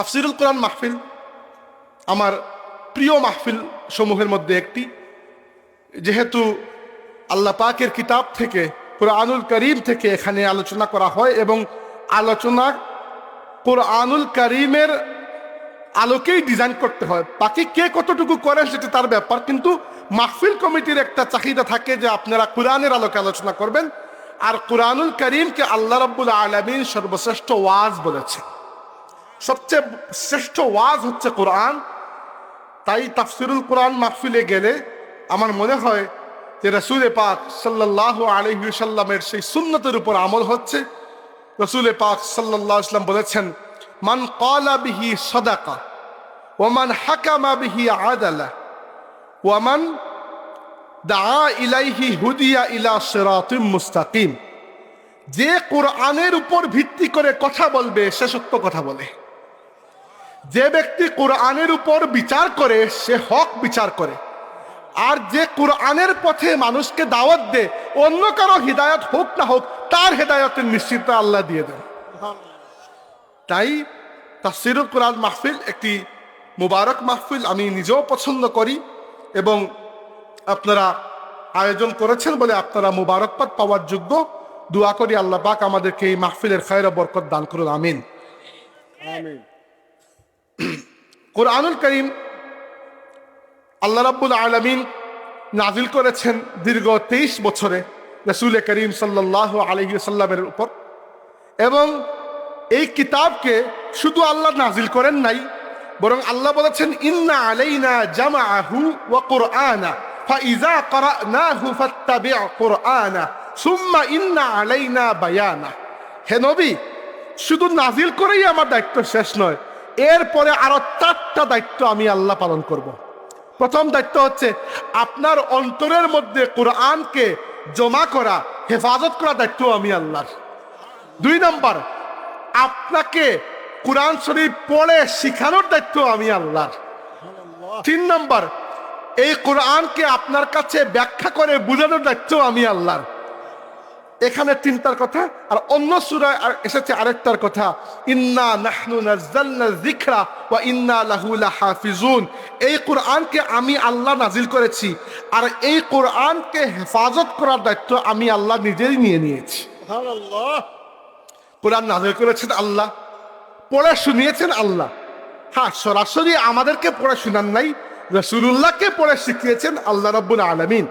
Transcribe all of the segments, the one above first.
তাফসিরুল কোরআন মাহফিল আমার প্রিয় মাহফিল সমূহের মধ্যে একটি। যেহেতু আল্লাহ পাকের কিতাব থেকে, কোরআনুল করিম থেকে এখানে আলোচনা করা হয় এবং আলোচনা কোরআনুল করিমের আলোকেই ডিজাইন করতে হয়। বাকি কে কতটুকু করেন সেটা তার ব্যাপার, কিন্তু মাহফিল কমিটির একটা চাহিদা থাকে যে আপনারা কোরআনের আলোকে আলোচনা করবেন, আর কোরআনুল করিমকে আল্লাহ রব্বুল আলমিন সর্বশ্রেষ্ঠ ওয়াজ বলেছে সবচেয়ে শ্রেষ্ঠ ওয়াজ হচ্ছে কোরআন। তাই তাফসিরুল কোরআন মাহফিলে গেলে আমার মনে হয় যে রসুল পাক সাল্লাহ আলহিসাল্লামের সেই সুন্নতের উপর আমল হচ্ছে। রসুল পাক সাল্লাহ ইসলাম বলেছেন, মান কলা বিহি সদাকা ওমান হাকামা বিহি আদালা ওয়ামান দা ইলাইহি হুদিয়া ইলা সিরাতিম মুস্তাকিম। যে কোরআনের উপর ভিত্তি করে কথা বলবে, সে সত্য কথা বলে। যে ব্যক্তি কোরআনের উপর বিচার করে, সে হক বিচার করে। আর যে কোরআনের পথে মানুষকে দাওয়াত দে অন্য কারও হৃদায়ত হোক না হোক, তার হেদায়তের নিশ্চিত আল্লাহ দিয়ে দেন। তাই তাফসিরুল কোরআন মাহফিল একটি মুবারক মাহফিল আমি নিজেও পছন্দ করি এবং আপনারা আয়োজন করেছেন বলে আপনারা মুবারকবাদ পাওয়ার যোগ্য। দোয়া করি আল্লাহ পাক আমাদেরকে এই মাহফিলের খায়র বরকত দান করুন, আমিন। আমিন। কোরআনুল করিম আল্লাহ রাব্বুল আলমিন নাজিল করেছেন দীর্ঘ তেইশ বছরে রসুল করিম সাল্লাহ আলহি সাল্লামের উপর। এবং এই কিতাবকে শুধু আল্লাহ নাজিল করেন নাই, বরং আল্লাহ বলেছেন, ইন্না আলাইনা জামাআহু ওয়া কুরআনা, ফাইজা ক্বরানাহু ফাত্তাবি' কুরআনা, সুম্মা ইন্না আলাইনা বায়ানা। হে নবী, শুধু নাজিল করেই আমার দায়িত্ব শেষ নয় এরপরে আরও চারটা দায়িত্ব আমি আল্লাহ পালন করব। প্রথম দায়িত্ব হচ্ছে আপনার অন্তরের মধ্যে কোরআনকে জমা করা, হেফাজত করা দায়িত্ব আমি আল্লাহর। দুই নম্বর, আপনাকে কোরআন শরীফ পড়ে শিখানোর দায়িত্ব আমি আল্লাহর। তিন নম্বর, এই কোরআনকে আপনার কাছে ব্যাখ্যা করে বোঝানোর দায়িত্ব আমি আল্লাহর। এখানে তিনটার কথা আর অন্য সুরায় আর এসেছে আরেকটার কথা ইন্না নাহনু নাজ্জালনা যিকরা ওয়া ইন্না লাহু লাহাফিজুন। এই কোরআনকে আমি আল্লাহ নাজিল করেছি আর এই কোরআনকে হেফাজত করার দায়িত্ব আমি আল্লাহ নিজেই নিয়ে নিয়েছি। কোরআন নাজিল করেছেন আল্লাহ পড়ে শুনিয়েছেন আল্লাহ। হ্যাঁ সরাসরি আমাদেরকে পড়ে শুনান নাই রসুল্লাহকে পড়ে শিখিয়েছেন আল্লাহ রব্বুল আলমিন।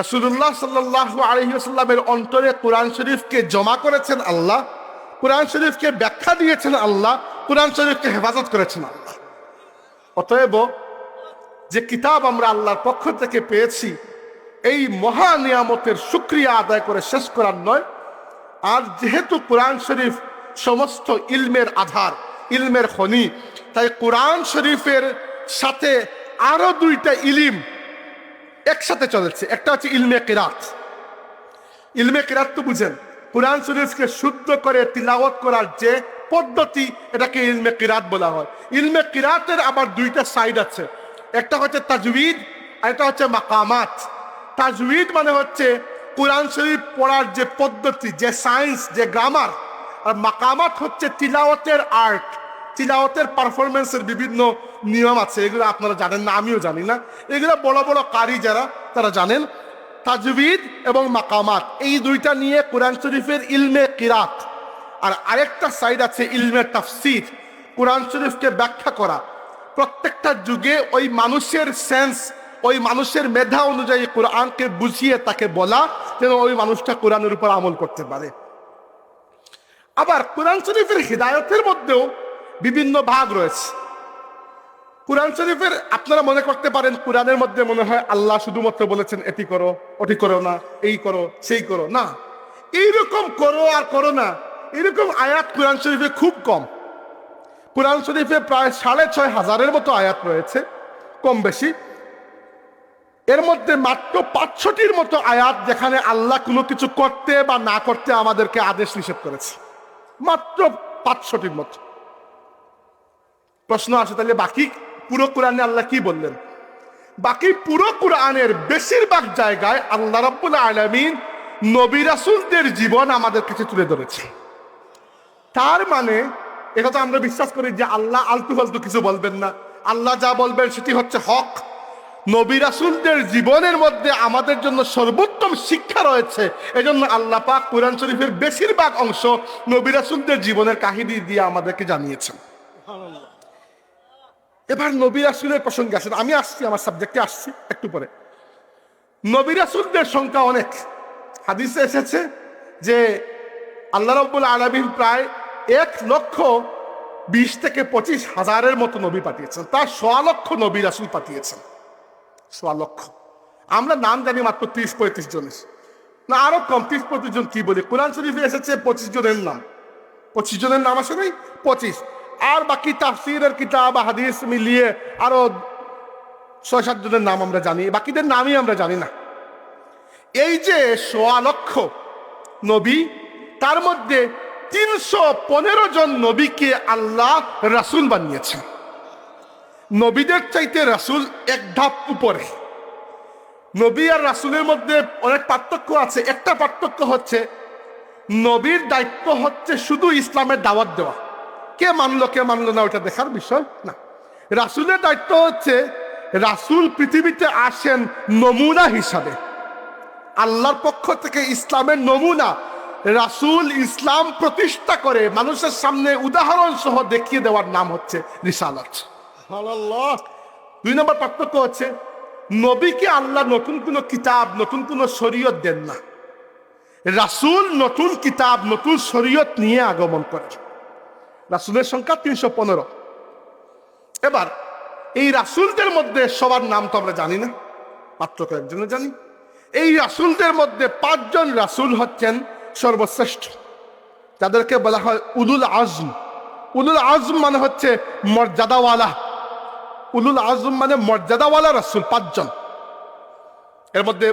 রসুল্লাহ সাল্লাহ আলহিসাল্লামের অন্তরে কোরআন শরীফকে জমা করেছেন আল্লাহ, কোরআন শরীফকে ব্যাখ্যা দিয়েছেন আল্লাহ, কোরআন শরীফকে হেফাজত করেছেন আল্লাহ। অতএব যে কিতাব আমরা আল্লাহর পক্ষ থেকে পেয়েছি, এই মহা নিয়ামতের সুক্রিয়া আদায় করে শেষ করার নয়। আর যেহেতু কোরআন শরীফ সমস্ত ইলমের আধার, ইলমের খনি, তাই কোরআন শরীফের সাথে আরও দুইটা ইলিম একসাথে চলেছে। একটা হচ্ছে ইলমে কিরাত। ইলমে কিরাত তো বুঝেন, কোরআন শরীফকে শুদ্ধ করে তিলাওয়াত করার যে পদ্ধতি, এটাকে ইলমে কিরাত বলা হয়। ইলমে কিরাতের আবার দুইটা সাইড আছে। একটা হচ্ছে তাজউইদ, আর একটা হচ্ছে মাকামাত। তাজউইদ মানে হচ্ছে কোরআন শরীফ পড়ার যে পদ্ধতি, যে সায়েন্স যে গ্রামার আর মাকামাত হচ্ছে তিলাওয়াতের আর্ট তিলাওয়াতের পারফরমেন্সের বিভিন্ন নিয়ম আছে, এগুলো আপনারা জানেন না, আমিও জানি না। এগুলো বড় বড় কারি যারা, তারা জানেন। তাজবিদ এবং মাকামাত, এই দুইটা নিয়ে কোরআন শরীফের ইলমে কিরাত। আর আরেকটা সাইড আছে ইলমে তাফসির, কোরআন শরীফকে ব্যাখ্যা করা। প্রত্যেকটা যুগে ওই মানুষের সেন্স ওই মানুষের মেধা অনুযায়ী কোরআনকে বুঝিয়ে তাকে বলা, যেন ওই মানুষটা কোরআনের উপর আমল করতে পারে। আবার কোরআন শরীফের হৃদায়তের মধ্যেও বিভিন্ন ভাগ রয়েছে। কোরআন শরীফের আপনারা মনে করতে পারেন, কোরআনের মধ্যে মনে হয় আল্লাহ শুধুমাত্র বলেছেন, এটি করো, ওটি করো না, এই করো, সেই করো। না, এইরকম করো আর করো না এরকম আয়াত কোরআন শরীফে খুব কম। কোরআন শরীফে প্রায় সাড়ে ছয় হাজারের মতো আয়াত রয়েছে, কম বেশি। এর মধ্যে মাত্র পাঁচশোটির মতো আয়াত যেখানে আল্লাহ কোনো কিছু করতে বা না করতে আমাদেরকে আদেশ নিষেধ করেছে। মাত্র পাঁচশোটির মতো। প্রশ্ন আসে, তাহলে বাকি পুরো কোরআনে আল্লাহ কি বললেন? বাকি পুরো কোরআনের বেশিরভাগ জায়গায় আল্লাহ রাব্বুল আলমিন নবী রাসুলদের জীবন আমাদের কাছে তুলে ধরেছে। তার মানে এটা তো আমরা বিশ্বাস করি যে আল্লাহ আলতু ফালতু কিছু বলবেন না। আল্লাহ যা বলবেন সেটি হচ্ছে হক। নবী রাসুলদের জীবনের মধ্যে আমাদের জন্য সর্বোত্তম শিক্ষা রয়েছে। এজন্য আল্লাহ পাক কোরআন শরীফের বেশিরভাগ অংশ নবী রাসুলদের জীবনের কাহিনী দিয়ে আমাদেরকে জানিয়েছেন। এবার নবী রাসুলের প্রসঙ্গে আসেন। আমি আসছি, আমার সাবজেক্টে আসছি, একটু পরে। নবী রাসুলদের সংখ্যা অনেক। হাদিসে এসেছে যে আল্লাহ রব্বুল আলমিন প্রায় এক লক্ষ বিশ থেকে পঁচিশ হাজারের মতো নবী পাঠিয়েছেন। তার সোয়া লক্ষ নবী রাসুল পাঠিয়েছেন। সোয়া লক্ষ। আমরা নাম জানি মাত্র ত্রিশ পঁয়ত্রিশ জনের। না, আরও কম, ত্রিশ পঁয়ত্রিশ জন কি বলি? কোরআন শরীফে এসেছে পঁচিশ জনের নাম। পঁচিশ জনের নাম আসে নাই? পঁচিশ। আর বাকি তাফসিরের কিতাব, হাদিস মিলিয়ে আরও ছয় সাত জনের নাম আমরা জানি, বাকিদের নামই আমরা জানি না। এই যে সোয়া লক্ষ নবী, তার মধ্যে তিনশো পনেরো জন নবীকে আল্লাহ রাসুল বানিয়েছেন। নবীদের চাইতে রাসুল এক ধাপ উপরে। নবী আর রাসুলের মধ্যে অনেক পার্থক্য আছে। একটা পার্থক্য হচ্ছে, নবীর দায়িত্ব হচ্ছে শুধু ইসলামের দাওয়াত দেওয়া। কে মানলো কে মানলো না ওটা দেখার বিষয় না। রাসুলের দায়িত্ব হচ্ছে, রাসুল পৃথিবীতে আসেন নমুনা হিসাবে। আল্লাহর পক্ষ থেকে ইসলামের নমুনা। রাসুল ইসলাম প্রতিষ্ঠা করে, মানুষের সামনে উদাহরণ সহ দেখিয়ে দেওয়ার নাম হচ্ছে রিসালাত। দুই নম্বর পার্থক্য হচ্ছে, নবীকে আল্লাহ নতুন কোনো কিতাব, নতুন কোনো শরীয়ত দেন না। রাসুল নতুন কিতাব, নতুন শরীয়ত নিয়ে আগমন করে রাসুলের সংখ্যা তিনশো পনেরো। এবার, এই রাসুলদের মধ্যে সবার নাম তো আমরা জানি না, মাত্র কয়েকজনে জানি। এই রাসুলদের মধ্যে পাঁচজন রাসুল হচ্ছেন সর্বশ্রেষ্ঠ, যাদেরকে বলা হয় উলুল আজম। উলুল আজম মানে হচ্ছে মর্যাদাওয়ালা। উলুল আজম মানে মর্যাদাওয়ালা রাসুল, পাঁচজন। এর মধ্যে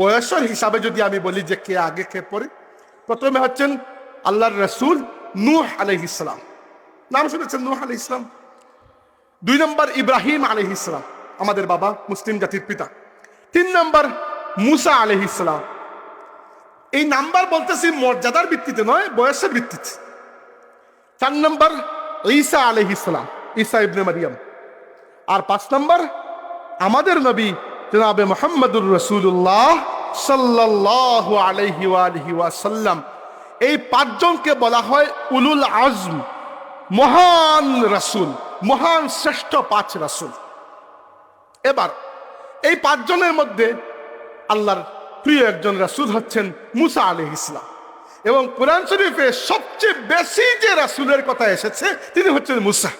বয়সের হিসাবে যদি আমি বলি যে কে আগে, কে পরে, প্রথমে হচ্ছেন আল্লাহর রসুল নূহ আলহ ইসলাম নাম শুনেছেন নূহ আলহ ইসলাম দুই নম্বর ইব্রাহিম আলহ ইসলাম আমাদের বাবা মুসলিম জাতির পিতা। তিন নম্বর মুসা আলহ ইসলাম এই নাম্বার বলতেছি মর্যাদার ভিত্তিতে নয়, বয়সের ভিত্তিতে। চার নম্বর ঈসা আলহ ইসলাম ঈসা ইবনে মারিয়াম। আর পাঁচ নম্বর আমাদের নবী জনাবে মোহাম্মদুর রসুল্লাহ সাল্লাহ আলহি আলহি ওয়াসাল্লাম এই পাঁচজনকে বলা হয় উলুল আজম, মহান রাসুল, মহান শ্রেষ্ঠ পাঁচ রাসুল। এবার, এই পাঁচজনের মধ্যে আল্লাহর প্রিয় একজন রাসুল হচ্ছেন মুসা আলহ ইসলাম এবং কোরআন শরীফে সবচেয়ে বেশি যে রাসুলের কথা এসেছে, তিনি হচ্ছেন মুসা।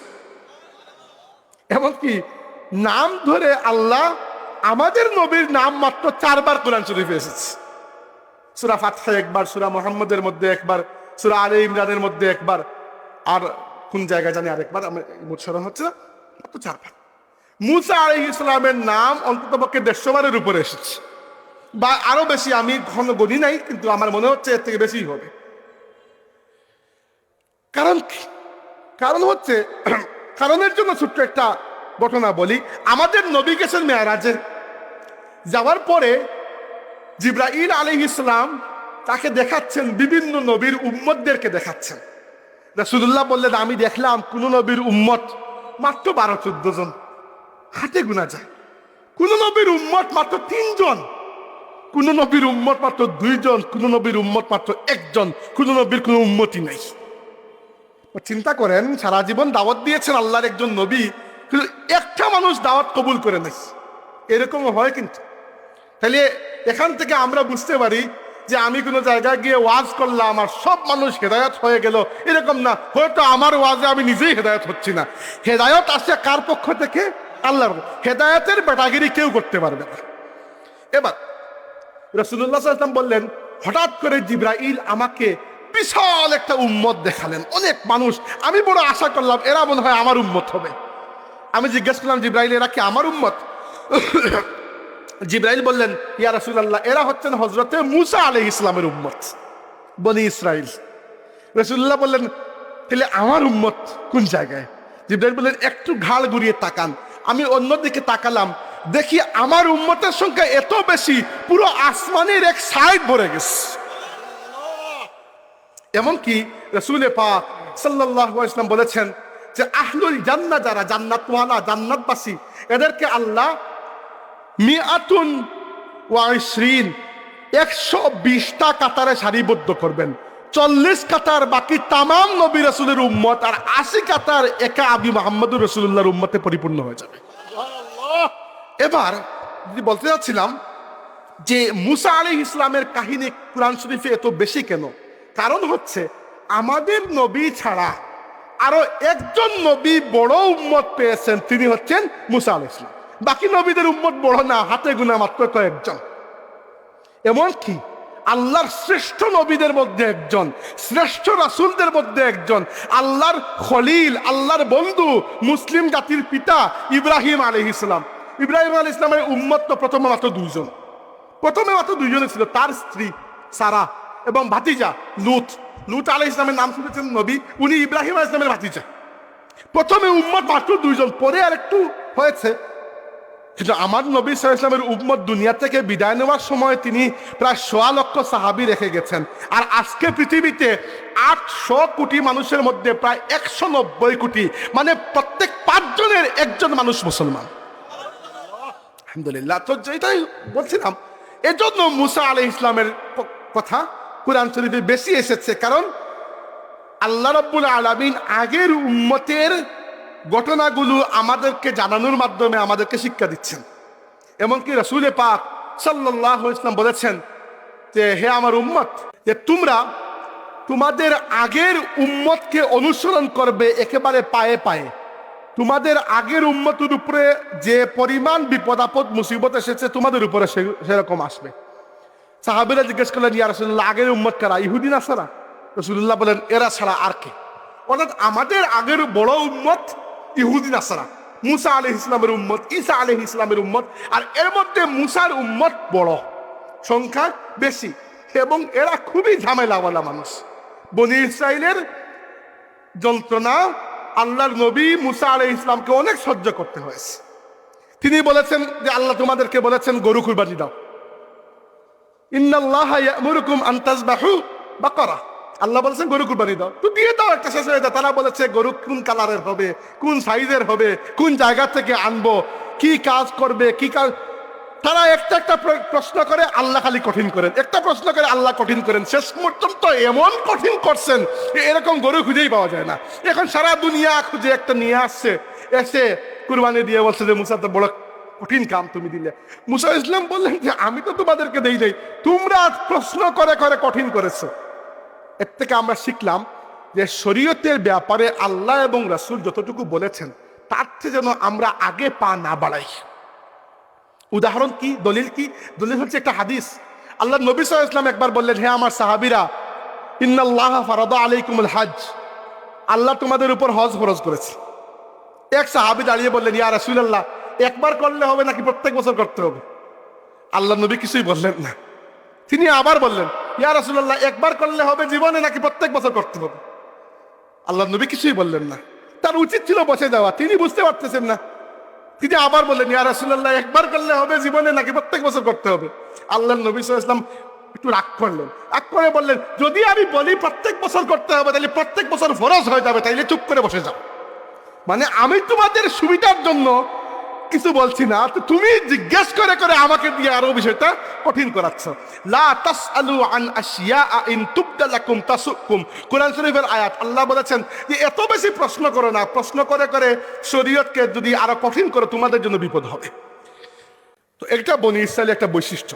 এমনকি নাম ধরে আল্লাহ আমাদের নবীর নাম মাত্র চারবার কোরআন শরীফে এসেছে। সুরা ফাতহা একবার, সুরা মোহাম্মদের মধ্যে একবার, সুরা আলে ইমরানের মধ্যে একবার, আর কোন জায়গায় জানি আরেকবার আমার মুৎসরণ হচ্ছে না, মাত্র চারবার। মুসা আলহ ইসলামের নাম অন্তত পক্ষে দেড়শো বারের উপরে এসেছে। বা আরও বেশি, আমি ঘন গণি নাই, কিন্তু আমার মনে হচ্ছে এর থেকে বেশি হবে। কারণ কি? কারণ হচ্ছে, কারণের জন্য ছোট্ট একটা ঘটনা বলি। আমাদের নবী গেছেন মেয়ারাজে। যাওয়ার পরে জিব্রাইল আলী ইসলাম তাকে দেখাচ্ছেন বিভিন্ন নবীর উম্মতদেরকে দেখাচ্ছেন। রাসুদুল্লাহ বললেন, আমি দেখলাম কোন নবীর উম্মত মাত্র বারো, চোদ্দ জন। হাতে গুনা যায়। কোন নবীর উম্মত মাত্র তিনজন কোন নবীর উম্মত মাত্র দুইজন কোন নবীর উম্মত মাত্র একজন কোন নবীর কোনো উম্মতি নেই। চিন্তা করেন, সারা জীবন দাওয়াত দিয়েছেন আল্লাহর একজন নবী, কিন্তু একটা মানুষ দাওয়াত কবুল করে নেই। এরকম হয় কিন্তু। তাহলে এখান থেকে আমরা বুঝতে পারি যে আমি কোনো জায়গায় গিয়ে ওয়াজ করলাম আর সব মানুষ হেদায়ত হয়ে গেল, এরকম না। হয়তো আমার ওয়াজে আমি নিজেই হেদায়ত হচ্ছি না। হেদায়ত আসছে কার পক্ষ থেকে? আল্লাহর হেদায়তের বেটাগিরি কেউ করতে পারবে না। এবার রসুল্লাহ সাল্লাম বললেন, হঠাৎ করে জিব্রাইল আমাকে বিশাল একটা উম্মত দেখালেন, অনেক মানুষ। আমি বড় আশা করলাম, এরা মনে হয় আমার উম্মত হবে। আমি জিজ্ঞেস করলাম, জিব্রাইল, এরা কি আমার উম্মত? জিব্রাইল বললেন, ইয়া রসুল্লাহ এরা হচ্ছেন হজরতে মুসা আলহ ইসলামের উম্মত, বনি ইসরাইল রসুল্লাহ বললেন, তাহলে আমার উম্মত কোন জায়গায়? জিব্রাইল বললেন, একটু ঘাড় ঘুরিয়ে তাকান, আমি অন্যদিকে তাকালাম, দেখি আমার উম্মতের সংখ্যা এত বেশি, পুরো আসমানের এক সাইড ভরে গেছে। এমনকি রসুলে পাক সাল্লাহ ইসলাম বলেছেন যে, আহলুল জান্না যারা জান্নাতওয়ালা, জান্নাতবাসী, এদেরকে আল্লাহ মিয়াতুন ওয়াইশ্রিন একশো বিশটা কাতারে সারিবদ্ধ করবেন। চল্লিশ কাতার বাকি তামাম নবী রসুলের উম্মত আর আশি কাতার একা আবি মোহাম্মদুর রসুল্লাহর উম্মতে পরিপূর্ণ হয়ে যাবে। এবার যদি বলতে যাচ্ছিলাম যে মুসা আলী ইসলামের কাহিনী কোরআন শরীফে এত বেশি কেন? কারণ হচ্ছে আমাদের নবী ছাড়া আরও একজন নবী বড় উম্মত পেয়েছেন তিনি হচ্ছেন মুসা আলী ইসলাম বাকি নবীদের উম্মত বড় না, হাতে গুনা মাত্র কয়েকজন। এমন কি? আল্লাহর শ্রেষ্ঠ নবীদের মধ্যে একজন, শ্রেষ্ঠ রাসুলদের মধ্যে একজন, আল্লাহর খলিল, আল্লাহর বন্ধু, মুসলিম জাতির পিতা ইব্রাহিম আলী ইসলাম ইব্রাহিম আলী ইসলামের উম্মত তো প্রথমে মাত্র দুইজন। প্রথমে মাত্র দুইজনে ছিল তার স্ত্রী সারা এবং ভাতিজা লুত। লুত আলী ইসলামের নাম শুনেছেন নবী, উনি ইব্রাহিম আলী ইসলামের ভাতিজা। প্রথমে উম্মত মাত্র দুইজন, পরে আর একটু হয়েছে কিন্তু আমার নবী ইসলামের উম্মত দুনিয়া থেকে বিদায় নেওয়ার সময় তিনি প্রায় সোয়া লক্ষ সাহাবি রেখে গেছেন। আর আজকে পৃথিবীতে আটশো কোটি মানুষের মধ্যে প্রায় একশো নব্বই কোটি মানে প্রত্যেক পাঁচজনের একজন মানুষ মুসলমান। আলহামদুলিল্লাহ, তো যেটাই বলছিলাম। এজন্য মুসা আলী ইসলামের কথা কোরআন শরীফে বেশি এসেছে। কারণ আল্লাহ রব্বুল আলমিন আগের উম্মতের ঘটনাগুলো আমাদেরকে জানানোর মাধ্যমে আমাদেরকে শিক্ষা দিচ্ছেন। এমনকি রসুলে পাক সাল্লাহ ইসলাম বলেছেন যে, হে আমার উম্মত, যে তোমরা তোমাদের আগের উম্মতকে অনুসরণ করবে একেবারে পায়ে পায়ে। তোমাদের আগের উম্মতের উপরে যে পরিমাণ বিপদ আপদ, মুসিবত এসেছে, তোমাদের উপরে সেরকম আসবে। সাহাবিরা জিজ্ঞেস করলেন, ইয়া রসুল্লাহ আগের উম্মত কারা? ইহুদিন আসারা রসুল্লাহ বলেন, এরা ছাড়া আর কে? অর্থাৎ আমাদের আগের বড় উম্মত ইহুদিন আসারা। মুসা আলহ ইসলামের উম্মত, ঈসা আলহ ইসলামের উম্মত, আর এর মধ্যে মুসার উম্মত বড়। সংখ্যা বেশি এবং এরা খুবই ঝামেলাওয়ালা মানুষ। বনি ইসরায়েলের যন্ত্রণা আল্লাহর নবী মুসা আলহ ইসলামকে অনেক সহ্য করতে হয়েছে। তিনি বলেছেন যে আল্লাহ তোমাদেরকে বলেছেন, গরু কুরবানি দাও। ইন্নাল্লাহ ইয়ামুরুকুম আন তাযবাহু বাকারা। আল্লাহ বলেছেন, গরু কুরবানি দাও। তো দিয়ে দাও, একটা শেষ হয়ে যায়। তারা বলেছে, গরু কোন কালারের হবে? কোন সাইজের হবে? কোন জায়গা থেকে আনব? কি কাজ করবে? কি কাজ? তারা একটা একটা প্রশ্ন করে, আল্লাহ খালি কঠিন করেন। একটা প্রশ্ন করে, আল্লাহ কঠিন করেন। শেষ পর্যন্ত এমন কঠিন করছেন এরকম গরু খুঁজেই পাওয়া যায় না। এখন সারা দুনিয়া খুঁজে একটা নিয়ে আসছে, এসে কুরবানি দিয়ে বলছে যে, মুসা তো বড় কঠিন কাম তুমি দিলে। মুসা ইসলাম বললেন যে, আমি তো তোমাদেরকে দেই নাই। তোমরা প্রশ্ন করে করে কঠিন করেছ। এর থেকে আমরা শিখলাম যে শরীয়তের ব্যাপারে আল্লাহ এবং রাসূল যতটুকু বলেছেন, তার চেয়ে যেন আমরা আগে পা না বাড়াই। উদাহরণ কি? দলিল কি? দলিল হচ্ছে একটা হাদিস। আল্লাহ নবী আলাইহি ইসলাম একবার বললেন, হে আমার সাহাবীরা, ইন্নাল্লাহ ফারাদা আলাইকুমুল হাজ আল্লাহ তোমাদের উপর হজ ফরজ করেছে। এক সাহাবী দাঁড়িয়ে বললেন, ইয়া রাসূলুল্লাহ, একবার করলে হবে নাকি প্রত্যেক বছর করতে হবে? আল্লাহ নবী কিছুই বললেন না। তিনি আবার বললেন ইয়া রাসূলুল্লাহ, একবার করলে হবে, জীবনে নাকি প্রত্যেক বছর করতে হবে। আল্লাহ নবী কিছুই বললেন না। তার উচিত ছিল বসে যাওয়া, তিনি বুঝতে পারতেছেন না। তিনি আবার বললেন, ইয়া রাসূলুল্লাহ, একবার করলে হবে, জীবনে নাকি প্রত্যেক বছর করতে হবে। আল্লাহ নবী আলাইহি একটু রাগ করলেন। রাগ করে বললেন, যদি আমি বলি প্রত্যেক বছর করতে হবে, তাহলে প্রত্যেক বছর ফরজ হয়ে যাবে, তাইলে চুপ করে বসে যাও। মানে আমি তোমাদের সুবিধার জন্য কিছু বলছি না, তো তুমি জিজ্ঞেস করে করে আমাকে দিয়ে আরও বিষয়টা কঠিন করাচ্ছ। লা তাসআলু আন আশিয়া ইন তুবদা লাকুম তাসুকুম। কোরআন শরীফের আয়াত, আল্লাহ বলেছেন যে এত বেশি প্রশ্ন করো না, প্রশ্ন করে করে শরীয়তকে যদি আরও কঠিন করো তোমাদের জন্য বিপদ হবে। তো এটা বনি ইসরায়েলের একটা বৈশিষ্ট্য।